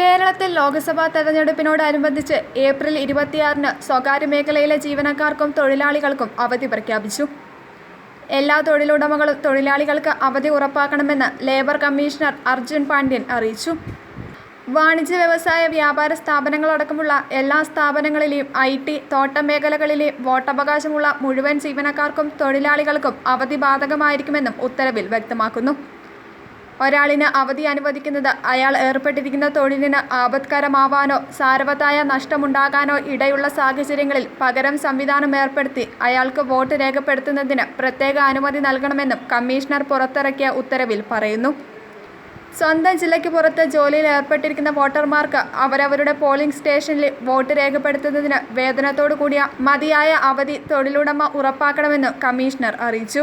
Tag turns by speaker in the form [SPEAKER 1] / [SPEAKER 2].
[SPEAKER 1] കേരളത്തിൽ ലോക്സഭാ തെരഞ്ഞെടുപ്പിനോടനുബന്ധിച്ച് ഏപ്രിൽ ഇരുപത്തിയാറിന് സ്വകാര്യ മേഖലയിലെ ജീവനക്കാർക്കും തൊഴിലാളികൾക്കും അവധി പ്രഖ്യാപിച്ചു. എല്ലാ തൊഴിലുടമകളും തൊഴിലാളികൾക്ക് അവധി ഉറപ്പാക്കണമെന്ന് ലേബർ കമ്മീഷണർ അർജുൻ പാണ്ഡ്യൻ അറിയിച്ചു. വാണിജ്യ വ്യവസായ വ്യാപാര സ്ഥാപനങ്ങളടക്കമുള്ള എല്ലാ സ്ഥാപനങ്ങളിലെയും ഐ ടി തോട്ടം മേഖലകളിലെയും വോട്ടവകാശമുള്ള മുഴുവൻ ജീവനക്കാർക്കും തൊഴിലാളികൾക്കും അവധി ബാധകമായിരിക്കുമെന്നും ഉത്തരവിൽ വ്യക്തമാക്കുന്നു. ഒരാളിന് അവധി അനുവദിക്കുന്നത് അയാൾ ഏർപ്പെട്ടിരിക്കുന്ന തൊഴിലിന് ആപത്കരമാവാനോ സാരവത്തായ നഷ്ടമുണ്ടാകാനോ ഇടയുള്ള സാഹചര്യങ്ങളിൽ പകരം സംവിധാനം ഏർപ്പെടുത്തി അയാൾക്ക് വോട്ട് രേഖപ്പെടുത്തുന്നതിന് പ്രത്യേക അനുമതി നൽകണമെന്നും കമ്മീഷണർ പുറത്തിറക്കിയ ഉത്തരവിൽ പറയുന്നു. സ്വന്തം ജില്ലയ്ക്ക് പുറത്ത് ജോലിയിൽ ഏർപ്പെട്ടിരിക്കുന്ന വോട്ടർമാർക്ക് അവരവരുടെ പോളിംഗ് സ്റ്റേഷനിൽ വോട്ട് രേഖപ്പെടുത്തുന്നതിന് വേതനത്തോടു കൂടിയ മതിയായ അവധി തൊഴിലുടമ ഉറപ്പാക്കണമെന്ന് കമ്മീഷണർ അറിയിച്ചു.